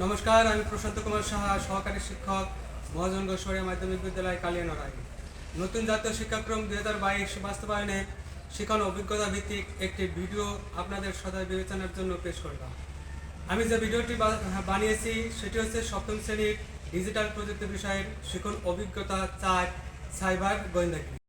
নমস্কার, আমি প্রশান্ত কুমার সাহা, সহকারী শিক্ষক, মহাজন সরিয়া মাধ্যমিক বিদ্যালয় কালিয়ানড়াই নতুন জাতীয় শিক্ষাক্রম দুই হাজার বাইশ বাস্তবায়নে শিক্ষণ অভিজ্ঞতা ভিত্তিক একটি ভিডিও আপনাদের সদয় বিবেচনার জন্য পেশ করলাম। আমি যে ভিডিওটি বানিয়েছি, সেটি হচ্ছে সপ্তম শ্রেণির ডিজিটাল প্রযুক্তি বিষয়ের শিক্ষণ অভিজ্ঞতা চার সাইবার গোয়েন্দাগিরি।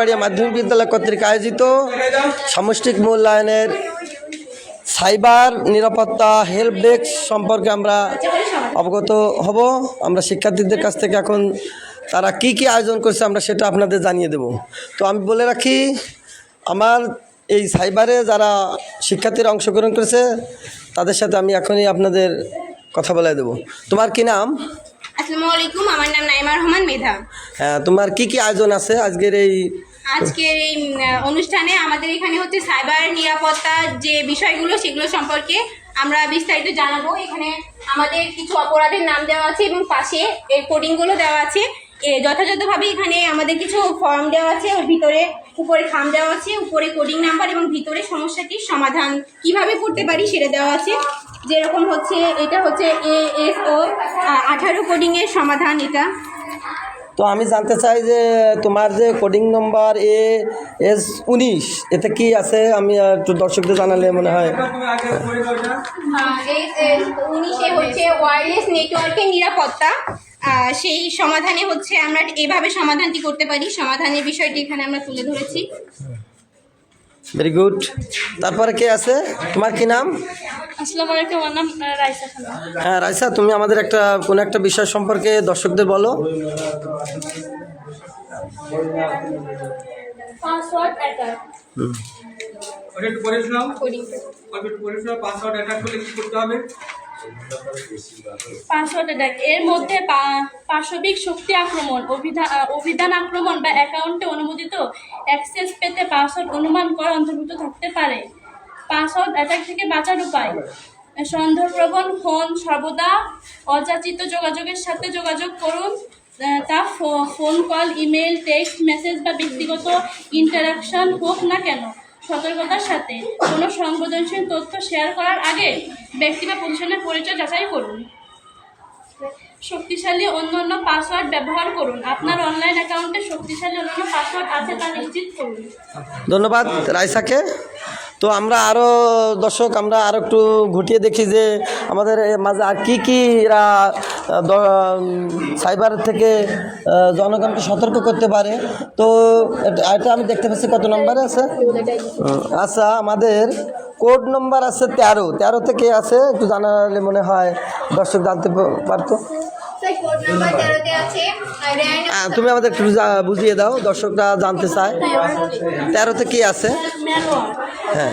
বাড়িয়া মাধ্যমিক বিদ্যালয় কর্তৃক আয়োজিত সামষ্টিক মূল্যায়নের সাইবার নিরাপত্তা হেল্প ডেস্ক সম্পর্কে আমরা অবগত হব। আমরা শিক্ষার্থীদের কাছ থেকে এখন তারা কি কি আয়োজন করছে আমরা সেটা আপনাদের জানিয়ে দেব। তো আমি বলে রাখি, আমার এই সাইবারে যারা শিক্ষার্থীরা অংশগ্রহণ করেছে, তাদের সাথে আমি এখনই আপনাদের কথা বলে দেব। তোমার কি নাম? আসসালামু আলাইকুম আমার নাম নাইমা রহমান মেধা। হ্যাঁ তোমার কি কি আয়োজন আছে আজকের এই আজকের এই অনুষ্ঠানে আমাদের এখানে হচ্ছে সাইবার নিরাপত্তার যে বিষয়গুলো সেগুলো সম্পর্কে আমরা বিস্তারিত জানাব। এখানে আমাদের কিছু অপরাধের নাম দেওয়া আছে এবং পাশে এর কোডিংগুলো দেওয়া আছে। যথাযথভাবে এখানে আমাদের কিছু ফর্ম দেওয়া আছে ওর ভিতরে উপরে খাম দেওয়া আছে উপরে কোডিং নাম্বার এবং ভিতরে সমস্যাটির সমাধান কীভাবে করতে পারি সেটা দেওয়া আছে। যেরকম হচ্ছে এটা হচ্ছে এ এস ও আঠারো কোডিংয়ের সমাধান এটা। তো আমি জানতে চাই যে তোমার যে কোডিং নম্বর এ এস উনিশ এতে কি আছে? আমি একটু দর্শকদের জানালে মনে হয়। এই উনিশে হচ্ছে ওয়্যারলেস নেটওয়ার্কের নিরাপত্তা। সেই সমাধানে হচ্ছে আমরা এভাবে সমাধানটি করতে পারি। সমাধানের বিষয়টি এখানে আমরা তুলে ধরেছি। ভেরি গুড তারপরে কে আছে? তোমার কি নাম? হ্যাঁ রাইসা তুমি আমাদের একটা কোন একটা বিষয় সম্পর্কে দর্শকদের বলো। একটু পাসওয়ার্ড অ্যাটাক করলে কি করতে হবে? পাসওয়ার্ড অ্যাটাক এর মধ্যে পাশবিক শক্তি আক্রমণ অভিধান অভিধান আক্রমণ বা অ্যাকাউন্টে অনুমোদিত অ্যাক্সেস পেতে পাসওয়ার্ড অনুমান করা অন্তর্ভুক্ত থাকতে পারে। পাসওয়ার্ড অ্যাটাক থেকে বাঁচার উপায় সন্দেহপ্রবণ ফোন সর্বদা অযাচিত যোগাযোগের সাথে যোগাযোগ করুন। তা phone call email text message বা ব্যক্তিগত ইন্টারাকশন হোক না কেন। সতর্কতার সাথে কোনো সংবেদনশীল তথ্য শেয়ার করার আগে ব্যক্তি বা প্রতিষ্ঠানের পরিচয় যাচাই করুন। শক্তিশালী অন্যান্য পাসওয়ার্ড ব্যবহার করুন। আপনার অনলাইন অ্যাকাউন্টে শক্তিশালী অন্যান্য পাসওয়ার্ড আছে তা নিশ্চিত করুন। ধন্যবাদ রাইসাকে। তো আমরা আরও দর্শক, আমরা আরও একটু ঘুটিয়ে দেখি যে আমাদের মাঝে আর কি কি এরা সাইবার থেকে জনগণকে সতর্ক করতে পারে। তো এটা- এটা আমি দেখতে পাচ্ছি কত নম্বরে আছে? আচ্ছা আমাদের কোড নম্বর আছে তেরো। তেরো থেকে আছে একটু জানালে মনে হয় দর্শক জানতে পারতো। তুমি আমাদের একটু বুঝিয়ে দাও দর্শকরা জানতে চায়। তেরোতে কি আছে। হ্যাঁ।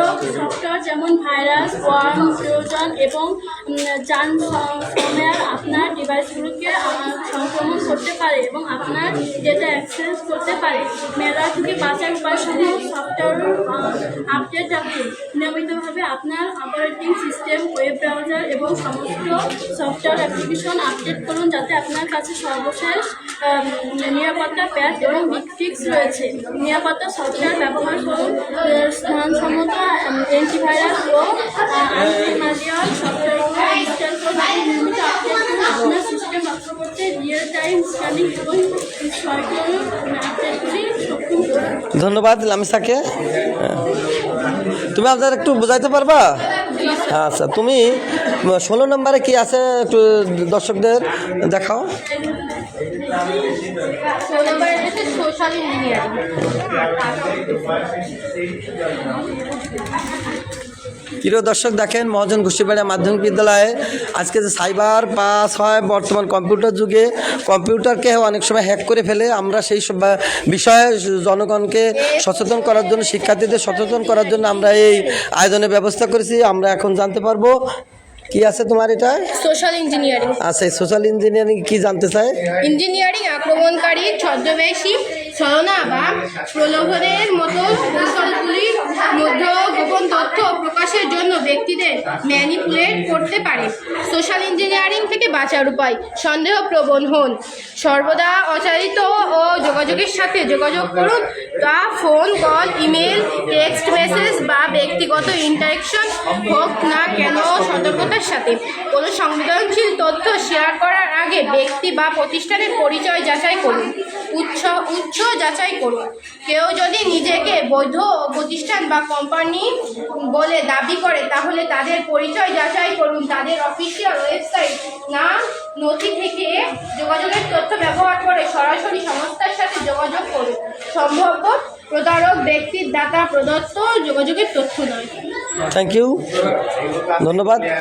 যেমন ভাইরাস, ওয়ার্ম ট্রোজান এবং যান আপনার ডিভাইসগুলোকে সংক্রমণ করতে পারে এবং আপনার ডেটা অ্যাক্সেস করতে পারে। মেলা থেকে বাঁচার উপায়সমূহ সফটওয়্যার আপডেট রাখুন নিয়মিতভাবে আপনার অপারেটিং সিস্টেম, ওয়েব ব্রাউজার এবং সমস্ত সফটওয়্যার অ্যাপ্লিকেশন আপডেট করুন যাতে আপনার কাছে সর্বশেষ নিরাপত্তা প্যাচ এবং বিগফিক্স রয়েছে। নিরাপত্তা সফটওয়্যার ব্যবহার করুন। স্থানসম্মত অ্যান্টিভাইরাস ধন্যবাদ লামিসাকে। তুমি আপনার একটু বোঝাইতে পারবা আচ্ছা তুমি, ষোলো নম্বরে কি আছে একটু দর্শকদের দেখাও প্রিয় দর্শক দেখেন মহাজন ঘুষিপাড়া মাধ্যমিক বিদ্যালয়ে আজকে যে সাইবার পাস হয় বর্তমান কম্পিউটার যুগে কম্পিউটারকে অনেক সময় হ্যাক করে ফেলে। আমরা সেই সব বিষয়ে জনগণকে সচেতন করার জন্য শিক্ষার্থীদের সচেতন করার জন্য আমরা এই আয়োজনের ব্যবস্থা করেছি। আমরা এখন জানতে পারব কি আছে তোমার এটা? Social engineering. আচ্ছা সোশ্যাল ইঞ্জিনিয়ারিং কি জানতে চায়? ইঞ্জিনিয়ারিং আক্রমণকারী ছদ্মবেশী ছলনা বা প্রলোভনের মতো কৌশলগুলির মধ্যে গোপন তথ্য প্রকাশের জন্য ব্যক্তিদের ম্যানিপুলেট করতে পারে। সোশ্যাল ইঞ্জিনিয়ারিং থেকে বাঁচার উপায় সন্দেহ প্রবণ হন। সর্বদা অচারিত ও যোগাযোগের সাথে যোগাযোগ করুন, তা phone, call, email text message বা ব্যক্তিগত ইন্টারেকশন হোক না কেন, সতর্কতার সাথে। কোনো সংবেদনশীল তথ্য শেয়ার করার আগে ব্যক্তি বা প্রতিষ্ঠানের পরিচয় যাচাই করুন, উৎস উৎস যাচাই করুন। কেউ যদি নিজেকে বৈধ প্রতিষ্ঠান বা কোম্পানি বলে দাবি করে, তাহলে তাদের পরিচয় যাচাই করুন। তাদের অফিসিয়াল ওয়েবসাইট না নথি থেকে যোগাযোগের তথ্য ব্যবহার করে সরাসরি সংস্থার সাথে যোগাযোগ করুন। সম্ভাব্য প্রতারক ব্যক্তির দাতা প্রদত্ত যোগাযোগের তথ্য নয়। থ্যাংক ইউ ধন্যবাদ।